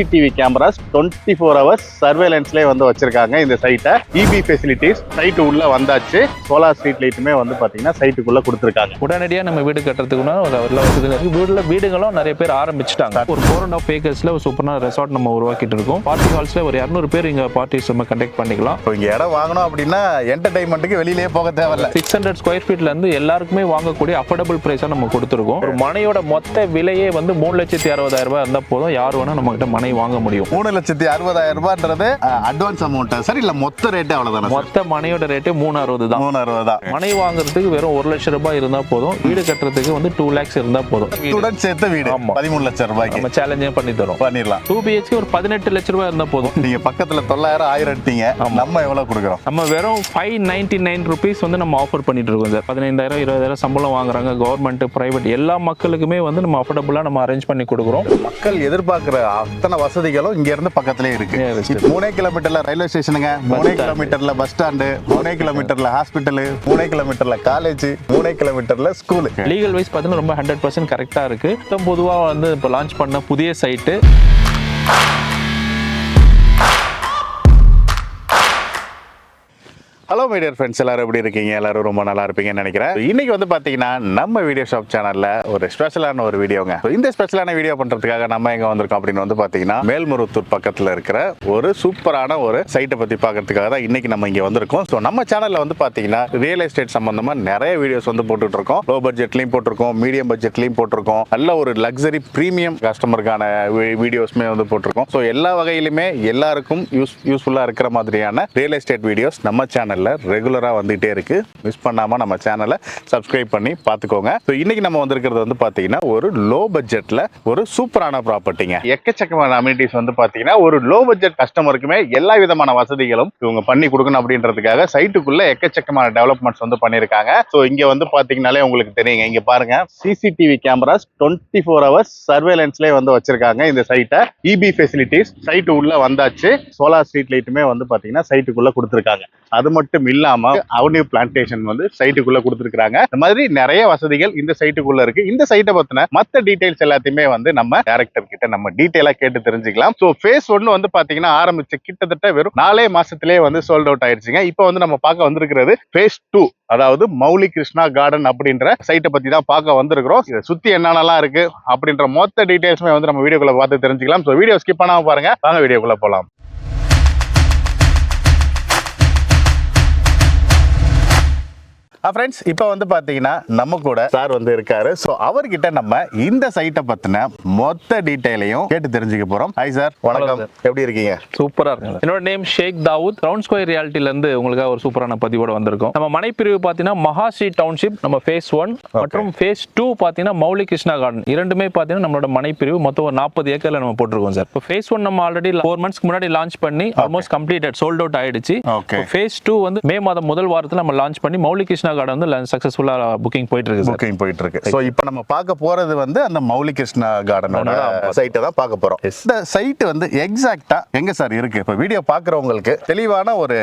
CCTV cameras twenty four hours சர்வேலன்ஸ்லேயே வந்து வச்சிருக்காங்க இந்த சைட்டை இபி ஃபெசிலிட்டிஸ் சைட்டு உள்ள வந்தாச்சு. சோலார் ஸ்ட்ரீட் லைட்டுமே வந்து பார்த்தீங்கன்னா சைட்டுக்குள்ள கொடுத்துருக்காங்க. உடனடியாக நம்ம வீடு கட்டுறதுக்குன்னா ஒரு எல்லா வசதியும் இருக்கு வீடுல வீடுகளும் நிறைய பேர் ஆரம்பிச்சிட்டாங்க. ஒரு ஃபோர் அண்ட் ஆஃப் ஏக்கர்ஸ்ல ஒரு சூப்பரான ரெசார்ட் நம்ம உருவாக்கிட்டு இருக்கோம். பார்ட்டி ஹால்ஸ்ல ஒரு இரநூறு பேர் இங்க பார்ட்டிஸ் நம்ம கண்டக்ட் பண்ணிக்கலாம். இப்போ இங்கே இடம் வாங்கணும் அப்படின்னா என்டர்டைன்மெண்ட்டுக்கு வெளியிலேயே போக தேவையில்ல. சிக்ஸ் ஹண்ட்ரட் ஸ்கொயர் ஃபீட்ல இருந்து எல்லாருக்குமே வாங்கக்கூடிய அஃபோர்டபுள் பிரைஸா நம்ம கொடுத்துருக்கோம். ஒரு மனையோட மொத்த விலையே வந்து மூணு லட்சத்தி அறுபதாயிரம் ரூபாய் இருந்தா போதும். யார் வேணா நம்ம கிட்ட மனை வாங்க முடியும். மூணு லட்சத்தி அறுபதாயிரம் ரூபான்றது அட்வான்ஸ் அமௌண்ட் சரி இல்ல மொத்த ரேட்டு அவ்வளவுதானே மொத்த மனையோட ரேட்டு மூணு அறுபது தான். மூணு அறுபது தான். மனை வாங்குறதுக்கு வெறும் ஒரு லட்சம் ரூபாய் இருந்தா போதும். வீடு கட்டுறதுக்கு வந்து டூ லேக்ஸ் இருந்தா போதும். இத்துடன் சேர்த்த வீடு. பதிமூணு லட்சம் ரூபாய்க்கு. நம்ம சேலஞ்சே பண்ணி தரோம். பண்ணிடலாம். டூ பிஹெச்கே ஒரு பதினெட்டு லட்ச ரூபாய் இருந்தா போதும். நீங்க பக்கத்துல தொள்ளாயிரம் ஆயிரம் எடுத்தீங்க. நம்ம எவ்வளவு கொடுக்குறோம்? நம்ம வெறும் ஃபைவ் நைன்டி நைன் ருபீஸ் வந்து நம்ம ஆஃபர் பண்ணிட்டு இருக்கோம் சார் பதினைந்தாயிரம் இருபதாயிரம் சம்பளம் வாங்குறாங்க. கவர்மெண்ட் பிரைவேட் எல்லா மக்களுக்குமே வந்து நம்ம அஃபோர்டபுளாக நம்ம அரேஞ்ச் பண்ணி கொடுக்குறோம். மக்கள் எதிர்பார்க்கிற அத்தனை வசதிகளும் இங்க இருந்து பக்கத்திலே இருக்கு. மூணே கிலோமீட்டர்ல ரயில்வே ஸ்டேஷனுங்க மூணே. கிலோமீட்டர்ல பஸ் ஸ்டாண்டு மூணே கிலோமீட்டர்ல ஹாஸ்பிட்டல் மூணே கிலோமீட்டர்ல காலேஜ் மூணே கிலோமீட்டர்ல ஸ்கூலு லீகல் வைஸ் பார்த்தீங்கன்னா ரொம்ப ஹண்ட்ரட் பர்சன்ட் கரெக்டாக இருக்கு. பொதுவாக வந்து இப்போ லான்ச் பண்ண புதிய சைட்டு ஹலோ மீடியர் ஃப்ரெண்ட்ஸ் எல்லாரும் எப்படி இருக்கீங்க? எல்லாரும் ரொம்ப நல்லா இருப்பீங்கன்னு நினைக்கிறேன். இன்னைக்கு வந்து பாத்தீங்கன்னா நம்ம வீடியோ ஷாப் சேனல்ல ஒரு ஸ்பெஷலான ஒரு வீடியோங்க இந்த ஸ்பெஷலான வீடியோ பண்றதுக்காக நம்ம எங்க வந்திருக்கோம் அப்படின்னு வந்து பாத்தீங்கன்னா மேல்மருவத்தூர் பக்கத்துல இருக்கிற ஒரு சூப்பரான ஒரு சைட்டை பத்தி பார்க்கறதுக்காக தான் இன்னைக்கு நம்ம இங்க வந்திருக்கோம். ஸோ நம்ம சேனல்ல வந்து பாத்தீங்கன்னா ரியல் எஸ்டேட் சம்பந்தமா நிறைய வீடியோஸ் வந்து போட்டுட்டு இருக்கோம் லோ பட்ஜெட்லயும் போட்டிருக்கோம் மீடியம் பட்ஜெட்லயும் போட்டிருக்கோம். நல்ல ஒரு லக்ஸரி ப்ரீமியம் கஸ்டமருக்கான வீடியோஸ்மே வந்து போட்டிருக்கோம். ஸோ எல்லா வகையிலுமே எல்லாருக்கும் யூஸ் யூஸ்ஃபுல்லாக இருக்கிற மாதிரியான ரியல் எஸ்டேட் வீடியோஸ் நம்ம சேனல் சேனலில் ரெகுலராக வந்துகிட்டே இருக்கு. மிஸ் பண்ணாமல் நம்ம சேனலை சப்ஸ்கிரைப் பண்ணி பார்த்துக்கோங்க. ஸோ இன்னைக்கு நம்ம வந்திருக்கிறது வந்து பார்த்தீங்கன்னா ஒரு லோ பட்ஜெட்டில் ஒரு சூப்பரான ப்ராப்பர்ட்டிங்க எக்கச்சக்கமான அம்யூனிட்டிஸ் வந்து பார்த்தீங்கன்னா ஒரு லோ பட்ஜெட் கஸ்டமருக்குமே எல்லா விதமான வசதிகளும் இவங்க பண்ணி கொடுக்கணும் அப்படின்றதுக்காக சைட்டுக்குள்ளே எக்கச்சக்கமான டெவலப்மெண்ட்ஸ் வந்து பண்ணியிருக்காங்க. ஸோ இங்கே வந்து பார்த்தீங்கனாலே உங்களுக்கு தெரியுங்க. இங்கே பாருங்க. CCTV cameras twenty four hours சர்வேலன்ஸ்லேயே வந்து வச்சிருக்காங்க இந்த சைட்டை இபி ஃபெசிலிட்டிஸ் சைட்டு உள்ள வந்தாச்சு. சோலார் ஸ்ட்ரீட் லைட்டுமே வந்து பார்த்தீங்கன்னா சைட்டுக்குள்ளே கொடுத்துருக்காங்க. அது மட்டும் மட்டும் இல்லாம அவனியூ பிளான்டேஷன் வந்து சைட்டுக்குள்ள கொடுத்துருக்காங்க இந்த மாதிரி நிறைய வசதிகள் இந்த சைட்டுக்குள்ள இருக்கு. இந்த சைட்டை பத்தின மத்த டீடைல்ஸ் எல்லாத்தையுமே வந்து நம்ம டேரக்டர் கிட்ட நம்ம டீட்டெயிலா கேட்டு தெரிஞ்சுக்கலாம். ஸோ ஃபேஸ் ஒன்று வந்து பாத்தீங்கன்னா ஆரம்பிச்சு கிட்டத்தட்ட வெறும் நாலே மாசத்திலேயே வந்து சோல்ட் அவுட் ஆயிடுச்சுங்க. இப்போ வந்து நம்ம பார்க்க வந்திருக்கிறது ஃபேஸ் டூ அதாவது மௌலி கிருஷ்ணா கார்டன் அப்படின்ற சைட்டை பத்தி தான் பார்க்க வந்திருக்கிறோம். இதை சுத்தி என்னென்னலாம் இருக்கு அப்படின்ற மொத்த டீடைல்ஸுமே வந்து நம்ம வீடியோக்குள்ள பார்த்து தெரிஞ்சுக்கலாம். ஸோ வீடியோ ஸ்கிப் பண்ணாம பாருங்க. வாங்க வீடியோக்குள்ள போகலாம் ஃப்ரெண்ட்ஸ் இப்போ வந்து பார்த்தீங்கன்னா நம்ம கூட சார் வந்து இருக்காரு. ஸோ அவர்கிட்ட நம்ம இந்த சைட்டை பத்தின மொத்த டீட்டெயிலையும் கேட்டு தெரிஞ்சுக்க போறோம். ஹாய் சார் வணக்கம். எப்படி இருக்கீங்க? சூப்பரா இருக்கு என்னோட name Sheikh Dawood round square ரியாலிட்டில இருந்து உங்களுக்காக ஒரு சூப்பரான பதிவோட வந்திருக்கோம். நம்ம மனை பிரிவு பாத்தீங்கன்னா மகாஸ்ரீ டவுன்ஷிப் நம்ம ஃபேஸ் ஒன் மற்றும் ஃபேஸ் டூ பாத்தீங்கன்னா மௌலி கிருஷ்ணா கார்டன் இரண்டுமே பாத்தீங்கன்னா நம்மளோட மனை பிரிவு மொத்தம் ஒரு நாற்பது ஏக்கர்ல நம்ம போட்டிருக்கோம் சார் இப்போ ஃபேஸ் ஒன் நம்ம ஆல்ரெடி ஃபோர் மந்த்ஸ்க்கு முன்னாடி லான்ச் பண்ணி ஆல்மோஸ்ட் கம்ப்ளீட்டட் சோல்ட் அவுட் ஆயிடுச்சு. ஃபேஸ் டூ வந்து மே மாதம் முதல் வாரத்தில் நம்ம லான்ச் பண்ணி மௌலி கிருஷ்ணா கார்டன் வந்து சக்ஸஸ்ஃபுல்லா புக்கிங் போயிட்டு இருக்கு புக்கிங் போயிட்டு இருக்கு ஸோ இப்போ நம்ம பார்க்க போறது வந்து அந்த மௌலி கிருஷ்ணா கார்டனோட. சைட்டை தான் பார்க்க போறோம். Yes. இந்த சைட் வந்து எக்ஸாக்டா எங்க சார் இருக்கு? இப்போ வீடியோ பார்க்குறவங்களுக்கு தெளிவான ஒரு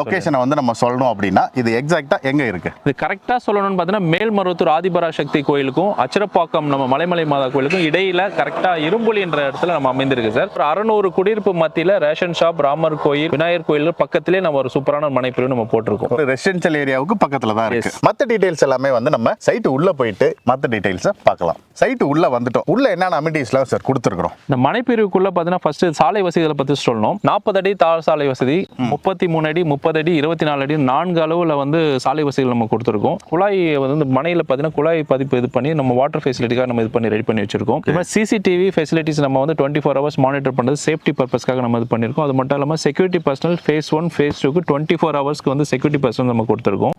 லொகேஷனை வந்து நம்ம சொல்லணும் அப்படின்னா இது எக்ஸாக்டா எங்க இருக்கு? இது கரெக்டாக சொல்லணும்னு பார்த்தீங்கன்னா மேல்மருவத்தூர் ஆதிபராசக்தி கோயிலுக்கும் அச்சிரப்பாக்கம் நம்ம மலைமலை மாதா கோயிலுக்கும் இடையில கரெக்டாக இரும்புலின்ற இடத்துல நம்ம அமைந்திருக்கு சார் ஒரு அறநூறு குடியிருப்பு மத்தியில் ரேஷன் ஷாப் ராமர் கோயில் விநாயகர் கோயில் பக்கத்திலே நம்ம ஒரு சூப்பரான மனைப்பிரிவு நம்ம போட்டிருக்கோம். ஒரு ரெசிடென்ஷியல் ஏரியாவுக்கு பக்கத்துல தான் இருக்கு. மத்த டீடைல்ஸ் எல்லாமே வந்து நம்ம சைட்டு உள்ள போயிட்டு மத்த டீடைல்ஸ் பார்க்கலாம். சைட்டு உள்ள வந்துட்டோம். உள்ள என்னென்ன அமினிட்டிஸ்லாம் சார் கொடுத்துருக்குறோம்? இந்த மனைப்பிரிவுக்குள்ள பார்த்தீங்கன்னா ஃபர்ஸ்ட் சாலை வசதிகளை பற்றி சொல்லணும். நாற்பது அடி தாழ் சாலை வசதி முப்பத்தி மூணு அடி முப்பது அடி இருபத்தி நாலு அடி நான்கு அளவில் வந்து சாலை வசதிகள் நம்ம கொடுத்துருக்கோம். குழாய் வந்து மனையில் பார்த்தீங்கன்னா குழாய் பதிப்பு இது பண்ணி நம்ம வாட்டர் ஃபெசிலிட்டிக்காக நம்ம இது பண்ணி ரெடி பண்ணி வச்சிருக்கோம். இப்போ சிசிடிவி ஃபெசிலிட்டிஸ் நம்ம வந்து டுவெண்ட்டி ஃபோர் ஹவர்ஸ் மானிட்டர் பண்ணுறது சேஃப்டி பர்பஸ்க்காக நம்ம இது பண்ணியிருக்கோம் அது மட்டும் இல்லாமல் security personnel phase one phase டூக்கு டுவெண்ட்டி ஃபோர் ஹவர்ஸ்க்கு வந்து செக்யூரிட்டி பர்சனல் நம்ம கொடுத்துருக்கோம்.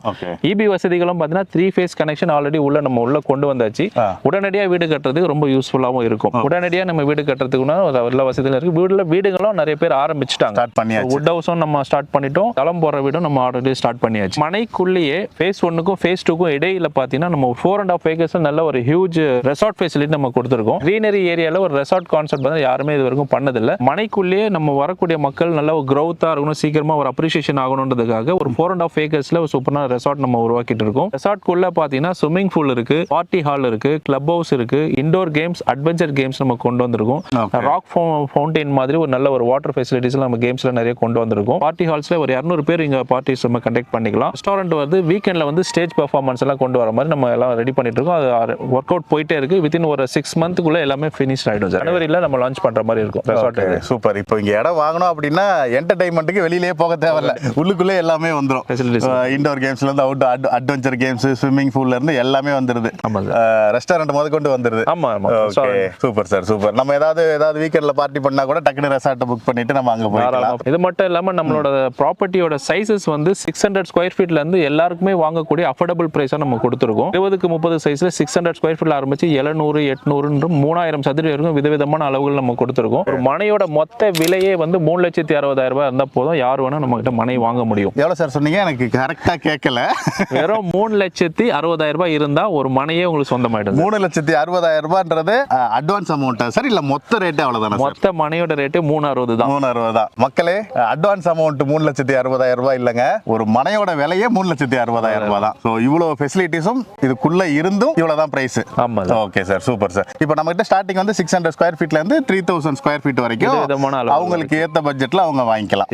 இபி வசதிகளும் பார்த்தீங்கன்னா த்ரீ ஃபேஸ் கனெக்ஷன் ஆல்ரெடி உள்ள நம்ம உள்ள கொண்டு வந்தாச்சு. உடனடியாக வீடு கட்டுறதுக்கு ரொம்ப யூஸ்ஃபுல்லாகவும் இருக்கும். உடனடியாக நம்ம வீடு கட்டுறதுக்குன்னா ஒரு எல்லா வசதிகளும் இருக்கு. வீடுல வீடுகளும் நிறைய பேர் ஆரம்பிச்சிட்டாங்க. ஸ்டார்ட் பண்ணியாச்சு. வுட் ஹவுஸும் நம்ம ஸ்டார்ட் பண்ணிட்டோம். தளம் போற வீடும் நம்ம ஆல்ரெடி ஸ்டார்ட் பண்ணியாச்சு. மனைக்குள்ளேயே ஃபேஸ் ஒன்னுக்கும் ஃபேஸ் டூக்கும் இடையில பார்த்தீங்கன்னா நம்ம ஃபோர் அண்ட் ஆஃப் ஏக்கர்ஸ் நல்ல ஒரு ஹியூஜ் ரெசார்ட் ஃபெசிலிட்டி நம்ம கொடுத்துருக்கோம். க்ரீனரி ஏரியால ஒரு ரெசார்ட் கான்செப்ட் வந்து யாருமே இது வரைக்கும் பண்ணதில்ல. மனைக்குள்ளேயே நம்ம வரக்கூடிய மக்கள் நல்ல ஒரு growth-ஆ இருக்கணும் சீக்கிரமா ஒரு அப்ரிசியேஷன் ஆகணுன்றதுக்காக ஒரு ஃபோர் அண்ட் ஆஃப் ஏக்கர்ஸ்ல ஒரு சூப்பரான ரெசார்ட் நம்ம உருவாக்கிட்டு இருக்கோம் ரெசார்ட்குள்ள பாத்தீங்கன்னா ஸ்விம்மிங் பூல் இருக்கு பார்ட்டி ஹால் இருக்கு கிளப் ஹவுஸ் இருக்கு இண்டோர் கேம்ஸ் அட்வென்ச்சர் கேம்ஸ் நம்ம கொண்டு வந்திருக்கோம். ராக் ஃபவுண்டைன் மாதிரி ஒரு நல்ல ஒரு வாட்டர் ஃபெசிலிட்டிஸ் நம்ம கேம்ஸ்ல நிறைய கொண்டு வந்திருக்கோம். பார்ட்டி ஹால்ஸ்ல ஒரு இரநூறு பேர் இங்க பார்ட்டிஸ் நம்ம கண்டக்ட் பண்ணிக்கலாம். ரெஸ்டாரண்ட் வந்து வீக்கெண்ட்ல வந்து ஸ்டேஜ் பெர்ஃபார்மன்ஸ் எல்லாம் கொண்டு வர மாதிரி நம்ம எல்லாம் ரெடி பண்ணிட்டு இருக்கோம் அது ஒர்க் அவுட் போயிட்டே இருக்கு. வித்தின் ஒரு சிக்ஸ் மந்த்துக்குள்ள எல்லாமே ஃபினிஷ் ஆயிடும் ஜனவரியில நம்ம லான்ச் பண்ற மாதிரி இருக்கும். ரெசார்ட் சூப்பர் இப்போ இங்க இடம் வாங்கணும் அப்படின்னா என்டர்டைன்மெண்ட்டுக்கு வெளியிலேயே போக தேவையில்ல. உள்ளுக்குள்ளே எல்லாமே வந்துடும். இண்டோர் கேம்ஸ்ல இருந்து அவுட் அட்வென்ச்சர் கேம்ஸ் ஸ்விம்மிங் பூல்ல இருந்து எல்லாமே வந்துருது. ரெஸ்டாரண்ட் முத கொண்டு வந்துருது. ஆமா ஓகே சூப்பர் சார் சூப்பர் நம்ம ஏதாவது ஏதாவது வீக்கெண்ட்ல பார்ட்டி பண்ணா கூட டக்குனு ரெசார்ட் புக் பண்ணிட்டு நம்ம அங்க போயிடலாம். இது மட்டும் இல்லாம நம்மளோட ப்ராப்பர்ட்டியோட சைஸஸ் வந்து சிக்ஸ் ஹண்ட்ரட் ஸ்கொயர் ஃபீட்ல இருந்து எல்லாருக்குமே வாங்கக்கூடிய அஃபோர்டபுள் பிரைஸா நம்ம கொடுத்துருக்கோம். இருபதுக்கு முப்பது சைஸ்ல சிக்ஸ் ஹண்ட்ரட் ஸ்கொயர் ஃபீட்ல ஆரம்பிச்சு எழுநூறு எட்நூறு மூணாயிரம் சதுர வரைக்கும் விதவிதமான அளவுகள் நம்ம கொடுத்துருக்கோம். ஒரு மனையோட மொத்த விலையே வந்து மூணு லட்சத்தி அறுபதாயிரம் ரூபாய் இருந்தா போதும். யார் வேணா நம்ம கிட்ட மனை வாங்க முடியும். எவ்வளவு சார் சொன்னீங்க? எனக்கு கரெக்டா கேட்கல வெறும் மூணு லட்சத்தி அறுபதாயிரம் ரூபாய் இருந்தா ஒரு மனையே உங்களுக்கு சொந்தமாயிடுது மூணு லட்சத்தி அறுபதாயிரம் ரூபான்றது அட்வான்ஸ் அமௌண்ட் சார் இல்ல மொத்த ரேட் அவ்வளவுதானே மொத்த மனையோட ரேட்டு மூணு அறுபது தான். மூணு அறுபது தான். மக்களே அட்வான்ஸ் அமௌண்ட் மூணு லட்சத்தி அறுபதாயிரம் ரூபாய் இல்லைங்க. ஒரு மனையோட விலையே மூணு லட்சத்தி அறுபதாயிரம் ரூபாய் தான். ஸோ இவ்வளவு ஃபெசிலிட்டிஸும் இதுக்குள்ள இருந்தும் இவ்வளவுதான் பிரைஸ் ஆமா ஓகே சார் சூப்பர் சார் இப்போ நம்ம கிட்ட ஸ்டார்டிங் வந்து சிக்ஸ் ஹண்ட்ரட் ஸ்கொயர் ஃபீட்ல இருந்து த்ரீ தௌசண்ட் ஸ்கொயர் ஃபீட் வரைக்கும் அவங்களுக்கு ஏத்த பட்ஜெட்ல அவங்க வாங்கிக்கலாம்.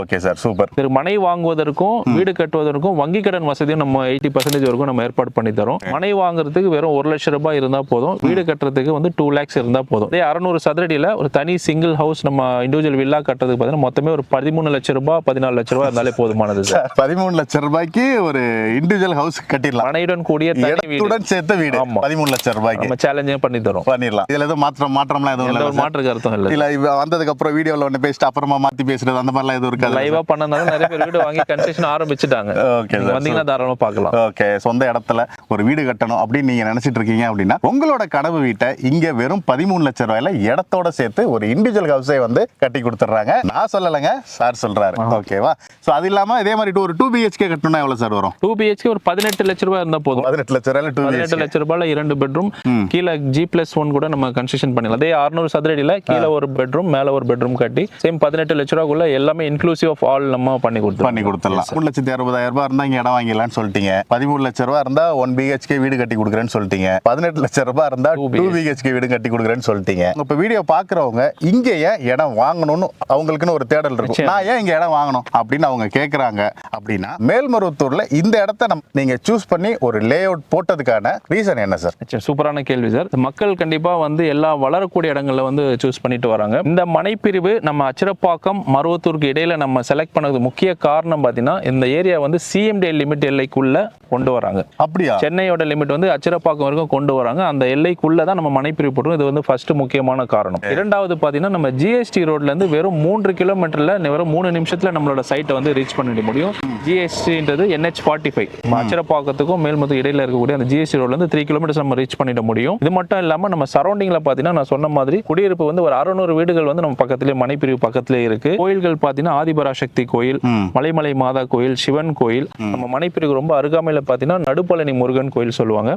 ஓகே சார் சூப்பர் மனை வாங்குவதற்கும் வீடு கட்டுவதற்கும் வங்கி கடன் வசதியும் நம்ம எயிட்டி பர்சன்டேஜ் வரைக்கும் நம்ம ஏற்பாடு பண்ணி தரோம். மனை வாங்குறதுக்கு வெறும் ஒரு லட்சம் ரூபாய் இருந்தா போதும். வீடு கட்டுறதுக்கு வந்து டூ லேக்ஸ் இருந்தா போதும். இதே அறநூறு சதுரடியில ஒரு தனி சிங்கிள் ஹவுஸ் நம்ம இண்டிவிஜுவல் வில்லா கட்டுறதுக்கு பார்த்தீங்கன்னா மொத்தமே ஒரு பதிமூணு லட்சம் ரூபாய் பதினாலு லட்சம் ரூபாய் இருந்தாலே போதுமானது சார் பதிமூணு லட்சம் ரூபாய்க்கு ஒரு இண்டிவிஜுவல் ஹவுஸ் கட்டிடலாம். மனையுடன் கூடிய இடத்துடன் சேர்த்த வீடு. பதிமூணு லட்சம் ரூபாய்க்கு. நம்ம சேலஞ்சும் பண்ணி தரோம். பண்ணிடலாம். இதுல எதுவும் மாற்றம் மாற்றம்லாம் எதுவும் இல்லை மாற்று கருத்தும் இல்லை. இல்ல வந்ததுக்கு அப்புறம் வீடியோல ஒண்ணு பேசிட்டு அப்புறமா மாத்தி பேசுறது அந்த மாதிரிலாம் எதுவும் இருக்காது லைவா பண்ணனால நிறைய பேர் வீடு வாங்கி கன்ஸ்ட்ரக்ஷன் ஆரம்பிச்சுட்டாங்க. ஓகே நீங்க வந்தீங்கன்னா தாராளமா பார்க்கலாம். ஓகே சொந்த இடத்துல ஒரு வீடு கட்டணும் அப்படின்னு நீங்க நினைச்சிட்டு இருக்கீங்க அப்படின்னா உங்களோட கனவு வீட்டை இங்க வெறும் பதிமூணு லட்சம் ரூபாயில இடத்தோட சேர்த்து ஒரு இண்டிவிஜுவல் ஹவுஸே வந்து கட்டி கொடுத்துட்றாங்க. நான் சொல்லலைங்க சார் சொல்றாரு. ஓகேவா சோ அது இல்லாம இதே மாதிரி ஒரு டூ பிஹெச்கே கட்டணும்னா எவ்வளவு சார் வரும்? டூ பிஹெச்கே ஒரு பதினெட்டு லட்ச ரூபாய் இருந்தா போதும். பதினெட்டு லட்சம் ரூபாயில டூ பதினெட்டு லட்ச ரூபாயில இரண்டு பெட்ரூம் கீழே ஜி பிளஸ் ஒன் கூட நம்ம கன்ஸ்ட்ரக்ஷன் பண்ணிடலாம் அதே அறுநூறு சதுரடியில கீழே ஒரு பெட்ரூம் மேல ஒரு பெட்ரூம் கட்டி சேம் பதினெட்டு லட்ச ரூபாய்க்குள்ள எல்லாமே இன்க்ளூசிவ் ஆஃப் ஆல் நம்ம பண்ணி கொடுத்துருவோம் பண்ணி கொடுத்துடலாம். மூணு லட்சத்தி அறுபதாயிரம் ரூபாய் இருந்தா இங்க இடம் வாங்கிடலாம்னு சொல்லிட்டீங்க. பதிமூணு லட்சம் ரூபாய் இருந்தா ஒன் பிஹெச்கே வீடு கட்டி கொடுக்குறேன்னு சொல்லிட்டீங்க. பதினெட்டு லட்சம் ரூபாய் இருந்தா டூ பிஹெச்கே வீடு கட்டி கொடுக்குறேன்னு சொல்லிட்டீங்க. இப்ப வீடியோ பாக்குறவங்க இங்க ஏன் இடம் வாங்கணும்னு அவங்களுக்குன்னு ஒரு தேடல் இருக்கும். நான் ஏன் இங்க இடம் வாங்கணும் அப்படின்னு அவங்க கேக்குறாங்க. அப்படின்னா மேல்மருவத்தூர்ல இந்த இடத்த நம் நீங்க சூஸ் பண்ணி ஒரு லே அவுட் போட்டதுக்கான ரீசன் என்ன சார் சூப்பரான கேள்வி சார் மக்கள் கண்டிப்பா வந்து எல்லா வளரக்கூடிய இடங்கள்ல வந்து சூஸ் பண்ணிட்டு வராங்க. இந்த மனைப்பிரிவு நம்ம அச்சிரப்பாக்கம் மருவத்தூருக்கு இடையில நம்ம செலக்ட் பண்ணது முக்கிய காரணம் பார்த்தீங்கன்னா இந்த ஏரியா வந்து சிஎம்டி லிமிட் எல்லைக்குள்ள கொண்டு வராங்க. அப்படியா? சென்னையோட லிமிட் வந்து அச்சிரப்பாக்கம் வரைக்கும் கொண்டு வராங்க. அந்த எல்லைக்குள்ள தான் நம்ம மனைப்பிரிவு போட்டுரும் இது வந்து ஃபர்ஸ்ட் முக்கியமான காரணம். இரண்டாவது பார்த்தீங்கன்னா நம்ம ஜிஎஸ்டி ரோட்ல இருந்து வெறும் மூன்று கிலோமீட்டர்ல வெறும் மூணு நிமிஷத்துல நம்மளோட சைட்டை வந்து ரீச் பண்ணிட முடியும். ஜிஎஸ்டின்றது என்ஹெச் ஃபார்ட்டி ஃபைவ் அச்சிரப்பாக்கத்துக்கும் மேல்மத்து இடையில இருக்கக்கூடிய அந்த ஜிஎஸ்டி ரோட்ல இருந்து த்ரீ கிலோமீட்டர்ஸ் நம்ம ரீச் பண்ணிட முடியும். இது மட்டும் இல்லாம நம்ம சரௌண்டிங்ல பார்த்தீங்கன்னா நான் சொன்ன மாதிரி குடியிருப்பு வந்து ஒரு அறுநூறு வீடுகள் வந்து நம்ம பக்கத்திலே மனைப்பிரிவு பக்கத்திலே இருக்கு. கோயில்கள் பார்த்தீங்கன்னா ஆதிபராசக்தி கோயில் ம். மலைமலை மாதா கோயில் சிவன் கோயில் நம்ம மனைப்பிரிவு ரொம்ப அருகாமையில பார்த்தீங்கன்னா நடுப்பழனி முருகன் கோயில் சொல்லுவாங்க.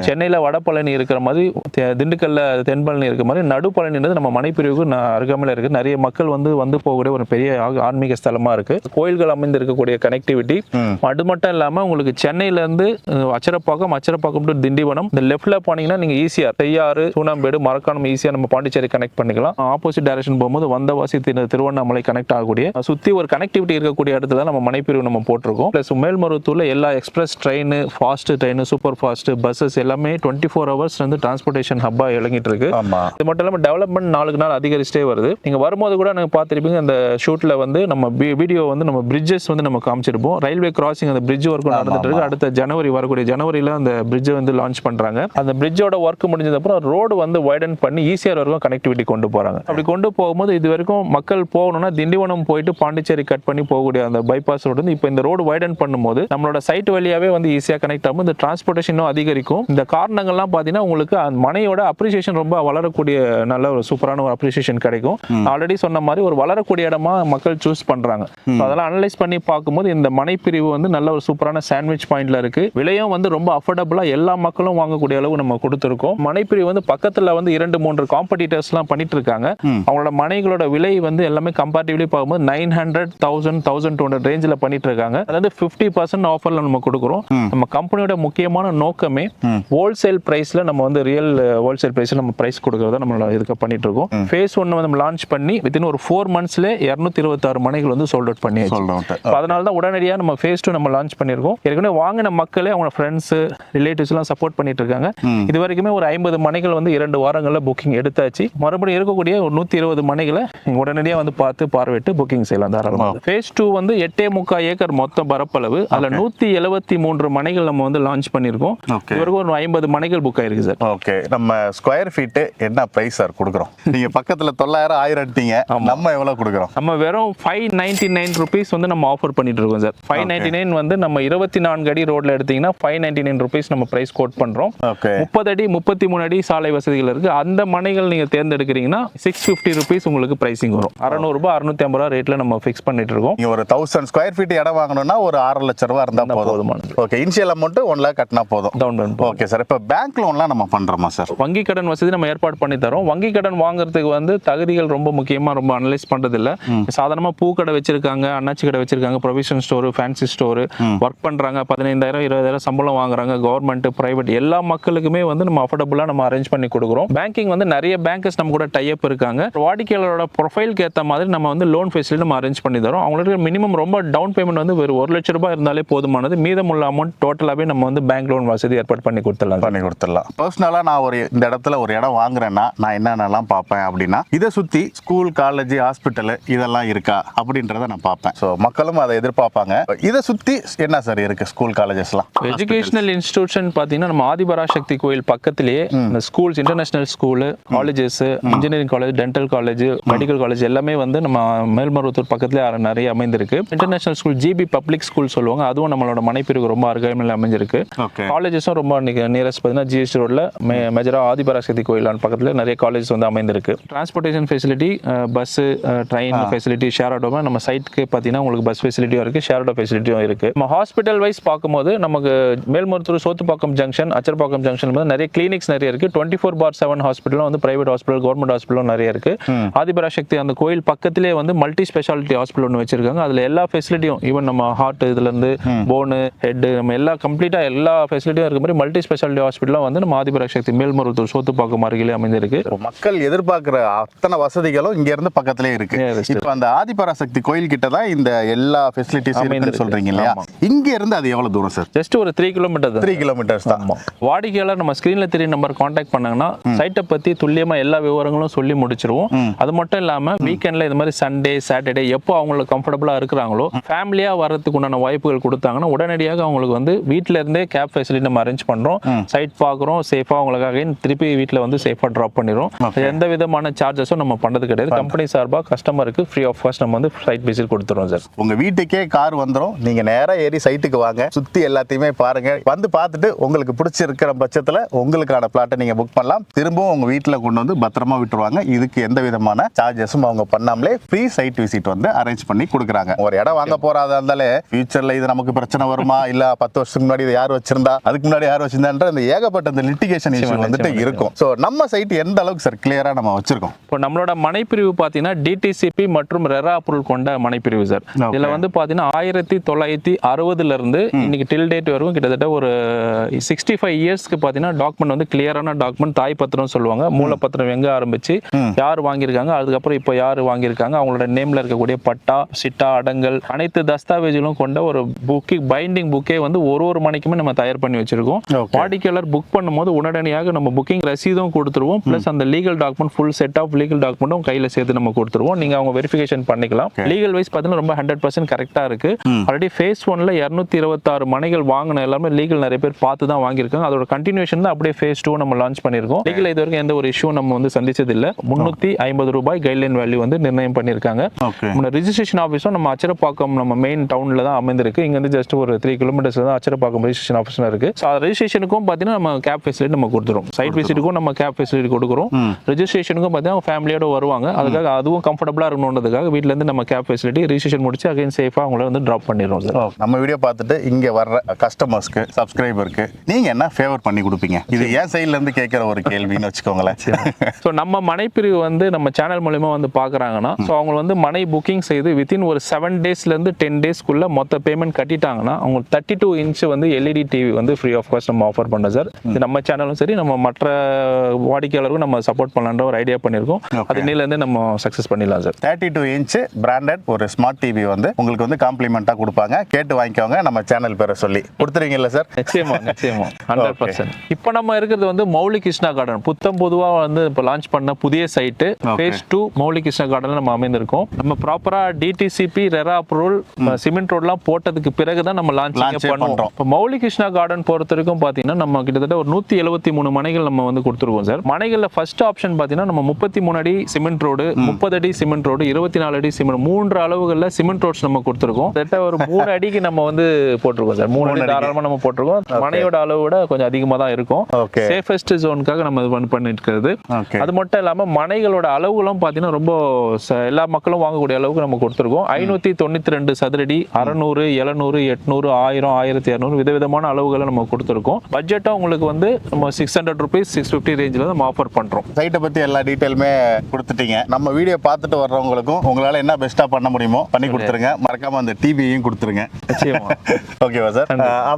சென்னையில வடபழனி இருக்கிற மாதிரி திண்டுக்கல்ல தென்பழனி இருக்கிற மாதிரி நடுப்பழனின்றது நம்ம மனைப்பிரிவுக்கு அருகாமையில இருக்கு. நிறைய மக்கள் வந்து வந்து போகக்கூடிய ஒரு பெரிய ஆன்மீக ஸ்தலமா இருக்கு. கோயில்கள் அமைந்து இருக்கக்கூடிய கனெக்டிவிட்டி. அது மட்டும் இல்லாம உங்களுக்கு சென்னையில இருந்து அஹ், அச்சரப்பாக்கம் அச்சரப்பாக்கம் டு திண்டிவனம். இந்த லெஃப்ட்ல போனீங்கன்னா நீங்க ஈஸியா செய்யாறு சூனாம்பேடு மரக்காணம் ஈஸியா நம்ம பாண்டிச்சேரி கனெக்ட் பண்ணிக்கலாம். ஆப்போசிட் டைரக்ஷன் போகும்போது வந்தவாசி திரு- திருவண்ணாமலை கனெக்ட் ஆகக்கூடிய சுத்தி ஒரு கனெக்டிவிட்டி இருக்கக்கூடிய இடத்துல தான் நம்ம மனைப்பிரிவு நம்ம போட்டிருக்கோம். பிளஸ் மேல்மருவத்தூர்ல எல்லா express train fast train super fast buses எல்லாமே டுவெண்ட்டி ஃபோர் ஹவர்ஸ் வந்து டிரான்ஸ்போர்ட்டேஷன் ஹப்பா இறங்கிட்டு இருக்கு இது மட்டும் இல்லாமல் டெவலப்மெண்ட் நாளுக்கு நாள் அதிகரிச்சிட்டே வருது. நீங்க வரும்போது கூட நீங்க பார்த்துருப்பீங்க அந்த ஷூட்ல வந்து நம்ம வீடியோ வந்து நம்ம பிரிட்ஜஸ் வந்து நம்ம காமிச்சிருப்போம். ரயில்வே கிராசிங் அந்த பிரிட்ஜ் ஒர்க் நடந்துட்டு இருக்கு. அடுத்த ஜனவரி வரக்கூடிய ஜனவரியில அந்த பிரிட்ஜை வந்து லான்ச் பண்றாங்க. அந்த பிரிட்ஜோட ஒர்க் முடிஞ்சது அப்புறம் ரோடு வந்து வைடன் பண்ணி ஈஸியர் வரைக்கும் கனெக்டிவிட்டி கொண்டு போறாங்க. அப்படி கொண்டு போகும்போது இது வரைக்கும் மக்கள் போகணும்னா திண்டிவனம் போயிட்டு பாண்டிச்சேரி கட் பண்ணி போகக்கூடிய அந்த பைபாஸ் ரோடு வந்து இப்போ இந்த ரோடு வைடன் பண்ணும்போது நம்மளோட சைட் வழியாவே வந்து ஈஸியா கனெக்ட் ஆகும். இந்த டிரான்ஸ்போர்ட்டேஷனும் அதிகரிக்கும். இந்த காரணங்கள்லாம் பார்த்தீங்கன்னா உங்களுக்கு அந்த மனையோட அப்ரிசியேஷன் ரொம்ப வளரக்கூடிய நல்ல ஒரு சூப்பரான ஒரு அப்ரிசியேஷன் கிடைக்கும். ஆல்ரெடி சொன்ன மாதிரி ஒரு வளரக்கூடிய இடமா மக்கள் சூஸ் பண்றாங்க. So அதெல்லாம் அனலைஸ் பண்ணி பார்க்கும்போது இந்த மனை பிரிவு வந்து நல்ல ஒரு சூப்பரான சாண்ட்விச் பாயிண்ட்ல இருக்கு. விலையும் வந்து ரொம்ப அஃபோர்டபுளா எல்லா மக்களும் வாங்கக்கூடிய அளவு நம்ம கொடுத்துருக்கோம். மனைப்பிரிவு வந்து பக்கத்துல வந்து இரண்டு மூன்று காம்படிட்டர்ஸ்லாம் பண்ணிட்டு இருக்காங்க. அவங்களோட மனைகளோட விலை வந்து எல்லாமே கம்பேரிட்டிவ்லி பார்க்கும்போது nine hundred thousand thousand two hundred ரேஞ்சில் பண்ணிட்டு இருக்காங்க. அது வந்து ஃபிஃப்டி பர்சன்ட் ஆஃபர்ல நம்ம கொடுக்குறோம். நம்ம கம்பெனியோட முக்கியமான நோக்கமே ஹோல்சேல் பிரைஸ்ல நம்ம வந்து ரியல் ஹோல்சேல் பிரைஸ்ல நம்ம பிரைஸ் கொடுக்கறத நம்ம இதுக்கு பண்ணிட்டு இருக்கோம். ஃபேஸ் ஒன் வந்து நம்ம லான்ச் பண்ணி வித்தின் ஒரு ஃபோர் மந்த்ஸ்ல இரநூத்தி இருபத்தாறு மனைகள் வந்து சோல்ட் அவுட் இப்போ அதனால தான் உடனடியாக நம்ம ஃபேஸ் டூ நம்ம லான்ச் பண்ணியிருக்கோம். ஏற்கனவே வாங்கின மக்களே அவங்க ஃப்ரெண்ட்ஸு ரிலேட்டிவ்ஸ்லாம் சப்போர்ட் பண்ணிட்டு இருக்காங்க. இது வரைக்குமே ஒரு ஐம்பது மனைகள் வந்து இரண்டு வாரங்களில் புக்கிங் எடுத்தாச்சு. மறுபடியும் இருக்கக்கூடிய ஒரு நூற்றி இருபது மனைகளை உடனடியாக வந்து பார்த்து பார்வையிட்டு புக்கிங் செய்யலாம் தாராளமாக ஃபேஸ் டூ வந்து எட்டே முக்கால் ஏக்கர் மொத்த பரப்பளவு. அதில் நூற்றி எழுபத்தி மூன்று மனைகள் நம்ம வந்து லான்ச் பண்ணியிருக்கோம். வரைக்கும் ஒரு ஐம்பது மனைகள் புக் ஆயிருக்கு சார். ஓகே நம்ம ஸ்கொயர் ஃபீட்டு என்ன பிரைஸ் சார் கொடுக்குறோம்? நீங்க பக்கத்துல தொள்ளாயிரம் ஆயிரம்ட்டீங்க நம்ம எவ்வளவு கொடுக்குறோம்? நம்ம வெறும் ஃபைவ் நைன்டி நைன் ருபீஸ் வந்து நம்ம ஆஃபர் பண்ணிட்டு இருக்கோம் சார். ஃபைவ் நைன்டி நைன் வந்து நம்ம இருபத்தி நான்கு அடி ரோட்ல எடுத்தீங்கன்னா ஃபைவ் நைன்டி நைன் ருபீஸ் நம்ம பிரைஸ் கோட் பண்றோம். ஓகே முப்பது அடி முப்பத்தி மூணு அடி சாலை வசதிகள் இருக்கு. அந்த மனைகள் நீங்க தேர்ந்தெடுக்கிறீங்கன்னா சிக்ஸ் ஃபிஃப்டி ருபீஸ் உங்களுக்கு பிரைசிங் வரும். அறநூறுபா அறுநூத்தி ஐம்பது ரூபா ரேட்ல நம்ம ஃபிக்ஸ் பண்ணிட்டு இருக்கோம். ஒரு தௌசண்ட் ஸ்கொயர் ஃபீட் இடம் வாங்கணும்னா ஒரு ஆறு லட்சம் ரூபா இருந்தா போதும்? போதுமானது. Okay initial amount one lakh கட்டினா போதும். டவுன் பேமெண்ட் ஓகே சார் இப்போ பேங்க் லோன்லாம் நம்ம பண்றோமா சார் வங்கி கடன் வசதி நம்ம ஏற்பாடு பண்ணி தரோம். வங்கி கடன் வாங்குறதுக்கு வந்து தகுதிகள் ரொம்ப முக்கியமா ரொம்ப அனலைஸ் பண்றது இல்ல சாதாரணமா பூ கடை வச்சிருக்காங்க அண்ணாச்சி கடை வச்சிருக்காங்க provision store fancy store work பண்றாங்க பதினைந்தாயிரம் இருபதாயிரம் சம்பளம் வாங்குறாங்க கவர்மெண்ட் பிரைவேட் எல்லா மக்களுக்குமே வந்து நம்ம அஃபோர்டபுளா நம்ம அரேஞ்ச் பண்ணி கொடுக்குறோம். பேங்கிங் வந்து நிறைய பேங்கர்ஸ் நம்ம கூட டைப் இருக்காங்க. வாடிக்கையாளரோட ப்ரொஃபைலுக்கு ஏத்த மாதிரி நம்ம வந்து லோன் ஃபெசிலிட்டி நம்ம அரேஞ்ச் பண்ணி தரோம். அவங்களுக்கு மினிமம் ரொம்ப டவுன் பேமெண்ட் வந்து வெறும் ஒரு லட்ச ரூபாய் இருந்தாலே போதுமானது. மீதமுள்ள அமௌண்ட் டோட்டலாவே நம்ம வந்து பேங்க் லோன் வசதி ஏற்பாடு பண்ணி கொடுத்துடலாம். பண்ணி கொடுத்துடலாம். பர்சனலாக நான் ஒரு இந்த இடத்துல ஒரு இடம் வாங்குறேன்னா நான் என்னென்னலாம் பார்ப்பேன் அப்படின்னா இதை சுற்றி ஸ்கூல் காலேஜ் ஹாஸ்பிட்டல் இதெல்லாம் இருக்கா அப்படின்றத நான் பார்ப்பேன். ஸோ மக்களும் அதை எதிர்பார்ப்பாங்க. இதை சுற்றி என்ன சார் இருக்கு ஸ்கூல் காலேஜஸ்லாம் எஜுகேஷனல் இன்ஸ்டிடியூஷன் பார்த்தீங்கன்னா நம்ம ஆதிபராசக்தி கோயில் பக்கத்திலேயே இந்த schools international school colleges engineering college dental college medical college எல்லாமே வந்து நம்ம மேல்மருவத்தூர் பக்கத்துல நிறைய அமைந்திருக்கு. International school GB public school சொல்லுவாங்க. அதுவும் நம்மளோட மனைப்பிரிவு ரொம்ப அருகாமையில் அமைஞ்சிருக்கு. காலேஜஸும் ரொம்ப நியரஸ்ட் பார்த்தீங்கன்னா ஜிஎஸ்டி ரோட்ல மேஜரா ஆதிபராசக்தி கோயிலான பக்கத்தில் நிறைய காலேஜஸ் வந்து அமைந்திருக்கு. Transportation facility bus train facility share ஆட்டோமே நம்ம சைட்க்கு பார்த்தீங்கன்னா உங்களுக்கு பஸ் ஃபெசிலிட்டியும் இருக்கு ஷேர் ஆட்டோ ஃபெசிலிட்டியும் இருக்கு. நம்ம ஹாஸ்பிட்டல் வைஸ் பார்க்கும்போது நமக்கு மேல்மருத்தூர் சோத்துப்பாக்கம் ஜங்ஷன் அச்சர்பாக்கம் ஜங்ஷன் வந்து நிறைய கிளினிக்ஸ் நிறைய இருக்கு. டுவெண்ட்டி ஃபோர் பார் செவன் ஹாஸ்பிட்டலும் வந்து பிரைவேட் ஹாஸ்பிட்டல் கவர்மெண்ட் ஹாஸ்பிட்டலும் நிறைய இருக்கு. ஆதிபராசக்தி அந்த கோயில் பக்கத்திலே வந்து மல்டி ஸ்பெஷாலிட்டி ஹாஸ்பிட்டல் ஒன்று வச்சிருக்காங்க. அதுல எல்லா ஃபெசிலிட்டியும் ஈவன் நம்ம ஹார்ட் இதுல இருந்து போனு ஹெட் நம்ம எல்லா கம்ப்ளீட்டா எல்லா ஃபெசிலிட்டியும் இருக்க மாதிரி மல்டி ஸ்பெஷாலிட்டி ஹாஸ்பிட்டலும் வந்து நம்ம ஆதிபராசக்தி மேல்மருவத்தூர் சோத்துப்பாக்கம் அருகிலே அமைந்திருக்கு. இப்போ மக்கள் எதிர்பார்க்குற அத்தனை வசதிகளும் இங்க இருந்து பக்கத்திலே இருக்கு. இப்போ அந்த ஆதிபராசக்தி கோயில் கிட்ட தான் இந்த எல்லா ஃபெசிலிட்டிஸ் அமைந்திருக்கு. சொல்றீங்க இல்லையா? இங்க இருந்து அது எவ்வளவு தூரம் சார்? ஜஸ்ட் ஒரு த்ரீ கிலோமீட்டர் த்ரீ கிலோமீட்டர்ஸ் தான். வாடிக்கையாளர் நம்ம ஸ்கிரீன்ல தெரிய நம்பர் காண்டாக்ட் பண்ணாங்கன்னா சைட்டை பத்தி துல்லியமா எல்லா விவரங்களும் சொல்லி முடிச்சிருவோம். அது மட்டும் இல்லாம வீக்கெண்ட்ல இது மாதிரி சண்டே சாட்டர்டே எப்போ அவங்களுக்கு கம்ஃபர்டபுளா இருக்கிறாங்களோ ஃபேமிலியா வர்றதுக்கு உண்டான வாய்ப்புகள் கொடுத்தாங்கன்னா உடனடியாக அவங்களுக்கு வந்து வீட்ல இருந்தே கேப் ஃபெசிலிட்டி நம்ம அரேஞ்ச் பண்றோம். சைட் பார்க்குறோம் சேஃபா அவங்களுக்காக திருப்பி வீட்ல வந்து சேஃபா ட்ராப் பண்ணிடுறோம். எந்த விதமான சார்ஜஸும் நம்ம பண்றது கிடையாது. கம்பெனி சார்பா கஸ்டமருக்கு ஃப்ரீ ஆஃப் காஸ்ட் நம்ம வந்து சைட் விசிட் கொடுத்துருவோம் சார் உங்க வீட்டுக்கே கார் வந்துரும். நீங்க நேரா ஏறி சைட்டுக்கு வாங்க. சுத்தி எல்லாத்தையுமே பாருங்க. வந்து பார்த்துட்டு உங்களுக்கு பிடிச்சிருக்கிற பட்சத்துல உங்களுக்கான பிளாட்டை நீங்க புக் பண்ணலாம். திரும்பவும் உங்க வீட்டுல கொண்டு வந்து பத்திரமா விட்டுருவாங்க. இதுக்கு எந்த விதமான சார்ஜஸும் அவங்க பண்ணாமலே ஃப்ரீ சைட் விசிட் வந்து அரேஞ்ச் பண்ணி கொடுக்குறாங்க. ஒரு இடம் வாங்க போறாதா இருந்தாலே ஃபியூச்சர்ல இது நமக்கு பிரச்சனை வருமா? இல்ல பத்து வருஷத்துக்கு முன்னாடி இது யார் வச்சிருந்தா? அதுக்கு முன்னாடி யார் வச்சிருந்தான்ற இந்த ஏகப்பட்ட இந்த லிட்டிகேஷன் இஷ்யூ வந்துட்டு இருக்கும். ஸோ நம்ம சைட் எந்த அளவுக்கு சார் கிளியரா நம்ம வச்சிருக்கோம்? இப்போ நம்மளோட மனைப்பிரிவு பார்த்தீங்கன்னா டிடிசிபி மற்றும் ரெரா அப்ரூவல் கொண்ட மனைப்பிரிவு சார். இதுல வந்து பார்த்தீங்கன்னா ஆயிரத்தி தொள்ளாயிரத்தி அறுபதுல இருந்து இன்னைக்கு டில் டேட் வரைக்கும் கிட்டத்தட்ட ஒரு சிக்ஸ்டி ஃபைவ் இயர்ஸ்க்கு பார்த்தீங்கன்னா டாக்குமெண்ட் வந்து கிளியரான டாக்குமெண்ட் தாய் பத்திரம் சொல்லுவாங்க. மூலப்பத்திரம் எங்க ஆரம்பிச்சு யார் வாங்கியிருக்காங்க அதுக்கப்புறம் இப்போ யார் வாங்கியிருக்காங்க அவங்களோட நேம்ல இருக்கக்கூடிய பட்டா சிட்டா அடங்கல் அனைத்து தஸ்தாவேஜுகளும் கொண்ட ஒரு புக்கிங் பைண்டிங் புக்கே வந்து ஒரு ஒரு மணிக்குமே நம்ம தயார் பண்ணி வச்சிருக்கோம். வாடிக்கையாளர் புக் பண்ணும்போது உடனடியாக நம்ம புக்கிங் ரசீதும் கொடுத்துருவோம். ப்ளஸ் அந்த legal document full set of legal டாக்குமெண்ட்டும் கையில சேர்த்து நம்ம கொடுத்துருவோம். நீங்க அவங்க வெரிஃபிகேஷன் பண்ணிக்கலாம். லீகல் வைஸ் பார்த்தீங்கன்னா ரொம்ப ஹண்ட்ரட் பர்சன்ட் கரெக்டாக இருக்கு. ஆல்ரெடி ஃபேஸ் ஒன்ல இரநூத்தி இருபத்தாறு மனைகள் வாங்கின எல்லாமே லீகல் நிறைய பேர் பார்த்து தான் வாங்கியிருக்காங்க. அதோட கண்டினியூஷன் தான் அப்படியே ஃபேஸ் டூ நம்ம லான்ச் பண்ணியிருக்கோம். லீகல் இது வரைக்கும் எந்த ஒரு இஷ்யூ நம்ம வந்து சந்திச்சது இல்லை முந்நூற்றி ஐம்பது ரூபாய் கைட்லைன் வேல்யூ வந்து நிர்ணயம் பண்ணியிருக்காங்க. நம்ம ரிஜிஸ்ட்ரேஷன் ஆஃபீஸும் நம்ம அச்சரப்பாக்கம் நம்ம மெயின் டவுனில் தான் அமைந்திருக்கு. இங்க இருந்து ஜஸ்ட் ஒரு த்ரீ கிலோமீட்டர்ஸ் தான் அச்சரப்பாக்கம் ரிஜிஸ்ட்ரேஷன் ஆஃபீஸ் இருக்கு. ஸோ ரெஜிஸ்ட்ரேஷனுக்கும் பார்த்தீங்கன்னா நம்ம கேப் ஃபெசிலிட்டி நம்ம கொடுத்துரும் சைட் விசிட்டுக்கும் நம்ம கேப் ஃபெசிலிட்டி கொடுக்குறோம். ரெஜிஸ்ட்ரேஷனுக்கும் பார்த்தீங்கன்னா ஃபேமிலியோட வருவாங்க. அதுக்காக அதுவும் கம்ஃபர்டபுளாக இருக்கணுன்றதுக்காக வீட்ல இருந்து நம்ம கேப் ஃபெசிலிட்டி ரிஜிஸ்ட்ரேஷன் முடிச்சு அகைன் சேஃபாக அவங்கள வந்து ட்ராப் பண்ணிடுறோம் சார் ஓ, நம்ம வீடியோ பார்த்துட்டு இங்க வர்ற கஸ்டமர்ஸ்க்கு சப்ஸ்கிரைபருக்கு நீங்க என்ன ஃபேவர் பண்ணி கொடுப்பீங்க? இது என் சைடுல இருந்து கேட்கிற ஒரு கேள்வின்னு வச்சுக்கோங்களேன். ஸோ நம்ம மனைப்பிரிவு வந்து நம்ம சேனல் மூலியமா வந்து பார்க்குறாங்கன்னா ஸோ அவங்க வந்து மனை புக்கிங் செய்து வித்தின் ஒரு செவன் டேஸ்லேருந்து டென் டேஸ்க்குள்ள மொத்த பேமெண்ட் கட்டி கட்டிட்டாங்கன்னா அவங்களுக்கு தேர்ட்டி டூ இன்ச் வந்து எல்இடி டிவி வந்து ஃப்ரீ ஆஃப் காஸ்ட் நம்ம ஆஃபர் பண்ணோம் சார் இது நம்ம சேனலும் சரி நம்ம மற்ற வாடிக்கையாளருக்கும் நம்ம சப்போர்ட் பண்ணலான்ற ஒரு ஐடியா பண்ணியிருக்கோம். அது இன்னிலேருந்து நம்ம சக்ஸஸ் பண்ணிடலாம் sir thirty two inch branded ஒரு ஸ்மார்ட் டிவி வந்து உங்களுக்கு வந்து காம்ப்ளிமெண்ட்டாக கொடுப்பாங்க. கேட்டு வாங்கிக்கோங்க நம்ம சேனல் பேரை சொல்லி. கொடுத்துருவீங்கல்ல சார் நிச்சயமா நிச்சயமா. ஹண்ட்ரட் பர்சன்ட் இப்போ நம்ம இருக்கிறது வந்து மௌலி கிருஷ்ணா கார்டன் புத்தம் பொதுவா வந்து இப்போ லான்ச் பண்ண புதிய site phase two Mouli Krishna garden நம்ம அமைந்திருக்கோம். நம்ம ப்ராப்பரா டிடிசிபி ரெரா அப்ரூவல் சிமெண்ட் ரோட்லாம் போட்டதுக்கு பிறகு தான் நம்ம லான்ச் பண்றோம். இப்போ மௌலி கிருஷ்ணா கார்டன் பொறுத்த வரைக்கும் பார்த்தீங்கன்னா நம்ம கிட்டத்தட்ட ஒரு நூற்றி எழுபத்தி மூணு மனைகள் நம்ம வந்து கொடுத்துருக்கோம் சார். மனைகளில் ஃபர்ஸ்ட் ஆப்ஷன் பார்த்தீங்கன்னா நம்ம முப்பத்தி மூணு அடி சிமெண்ட் ரோடு முப்பது அடி சிமெண்ட் ரோடு இருபத்தி நாலு அடி சிமெண்ட் மூன்று அளவுகளில் சிமெண்ட் ரோட்ஸ் நம்ம கொடுத்துருக்கோம். கிட்டத்தட்ட ஒரு மூணு அடிக்கு நம்ம வந்து போட்டிருக்கோம் சார். மூணு அடி தாராளமாக நம்ம போட்டிருக்கோம். மனையோட அளவு விட கொஞ்சம் அதிகமாக தான் இருக்கும். சேஃபஸ்ட் ஜோனுக்காக நம்ம இது பண்ணி- பண்ணிட்டு இருக்கிறது அது மட்டும் இல்லாம மனைகளோட அளவுகளும் பார்த்தீங்கன்னா ரொம்ப எல்லா மக்களும் வாங்கக்கூடிய அளவுக்கு நம்ம கொடுத்துருக்கோம். ஐநூத்தி தொண்ணூத்தி ரெண்டு சதுரடி அறநூறு எழுநூறு எட்நூறு ஆயிரம் ஆயிரத்தி இரநூறு விதவிதமான அளவுகளை நம்ம கொடுத்துருக்கோம். பட்ஜெட்டாக உங்களுக்கு வந்து நம்ம six hundred rupees six fifty ரேஞ்சில் நம்ம ஆஃபர் பண்றோம். சைட்டை பத்தி எல்லா டீட்டெயிலுமே கொடுத்துட்டீங்க. நம்ம வீடியோ பார்த்துட்டு வர்றவங்களுக்கும் உங்களால என்ன பெஸ்ட்டா பண்ண முடியுமோ பண்ணி கொடுத்துருங்க. மறக்காம அந்த டிவியையும் கொடுத்துருங்க. ஓகேவா சார்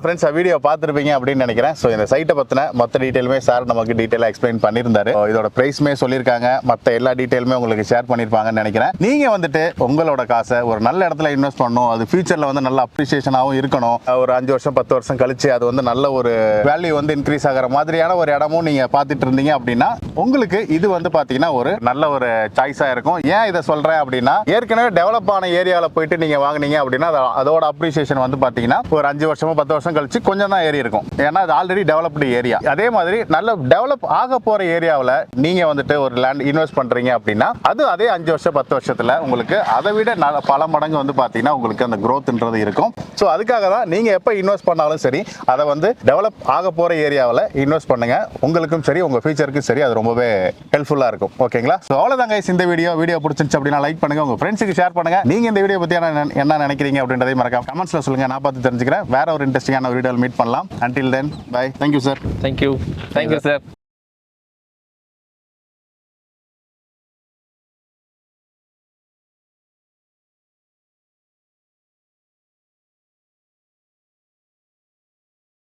ஃப்ரெண்ட்ஸ் வீடியோ பார்த்துருப்பீங்க அப்படின்னு நினைக்கிறேன். ஸோ இந்த சைட்டை பற்றின மொத்த டீட்டெயிலுமே சார் நமக்கு டீட்டெயிலாக எக்ஸ்பிளைன் பண்ணியிருந்தாரு. இதோட ப்ரைஸுமே சொல்லியிருக்காங்க. மற்ற எல்லா டீட்டெயிலுமே உங்களுக்கு ஷேர் பண்ணியிருப்பாங்கன்னு நினைக்கிறேன். நீங்கள் வந்துட்டு உங்களோட காசை ஒரு நல்ல இடத்துல இன்வெஸ்ட் பண்ணணும். அது ஃபியூச்சரில் வந்து நல்ல அப்ரிசியேஷனாகவும் இருக்கணும். ஒரு அஞ்சு வருஷம் பத்து வருஷம் கழிச்சு அது வந்து நல்ல ஒரு வேல்யூ வந்து இன்க்ரீஸ் ஆகிற மாதிரியான ஒரு இடமும் நீங்கள் பார்த்துட்டு இருந்தீங்க அப்படின்னா உங்களுக்கு இது வந்து பார்த்தீங்கன்னா ஒரு நல்ல ஒரு சாய்ஸாக இருக்கும். ஏன் இதை சொல்கிறேன் அப்படின்னா ஏற்கனவே டெவலப் ஆன ஏரியாவில் போயிட்டு நீங்கள் வாங்குனீங்க அப்படின்னா அதோட அப்ரிசியேஷன் வந்து பார்த்தீங்கன்னா ஒரு அஞ்சு வருஷமோ பத்து வருஷம் கழிச்சு கொஞ்சம் தான் ஏறி இருக்கும். ஏன்னா அது ஆல்ரெடி டெவலப்டு ஏரியா அதே மாதிரி நல்ல டெவலப் ஆக போகிற ஏரியாவில் நீங்கள் வந்துட்டு ஒரு லேண்ட் இன்வெஸ்ட் பண்ணுறீங்க அப்படின்னா அது அதே அஞ்சு வருஷம் பத்து வருஷத்தில் உங்களுக்கு அதை விட பல மடங்கு வந்து பார்த்தீங்கன்னா உங்களுக்கு அந்த க்ரோத்ன்றது இருக்கும். ஸோ அதுக்காக தான் நீங்கள் எப்போ இன்வெஸ்ட் பண்ணாலும் சரி அதை வந்து டெவலப் ஆக போகிற ஏரியாவில் இன்வெஸ்ட் பண்ணுங்க. உங்களுக்கும் சரி உங்கள் ஃபியூச்சருக்கும் சரி அது ரொம்பவே ஹெல்ப்ஃபுல்லாக இருக்கும். ஓகேங்களா ஸோ அவ்வளோதாங்க இந்த வீடியோ வீடியோ பிடிச்சிருச்சு அப்படின்னா லைக் பண்ணுங்க. உங்கள் ஃப்ரெண்ட்ஸுக்கு ஷேர் பண்ணுங்க. நீங்கள் இந்த வீடியோ பற்றி என்ன என்ன நினைக்கிறீங்க அப்படின்றதையும் மறக்காம கமெண்ட்ஸில் சொல்லுங்க. நான் பார்த்து தெரிஞ்சுக்கிறேன். வேற ஒரு இன்ட்ரெஸ்டிங்கான வீடியோவில் மீட் பண்ணலாம். Until then bye thank you sir thank you thank you sir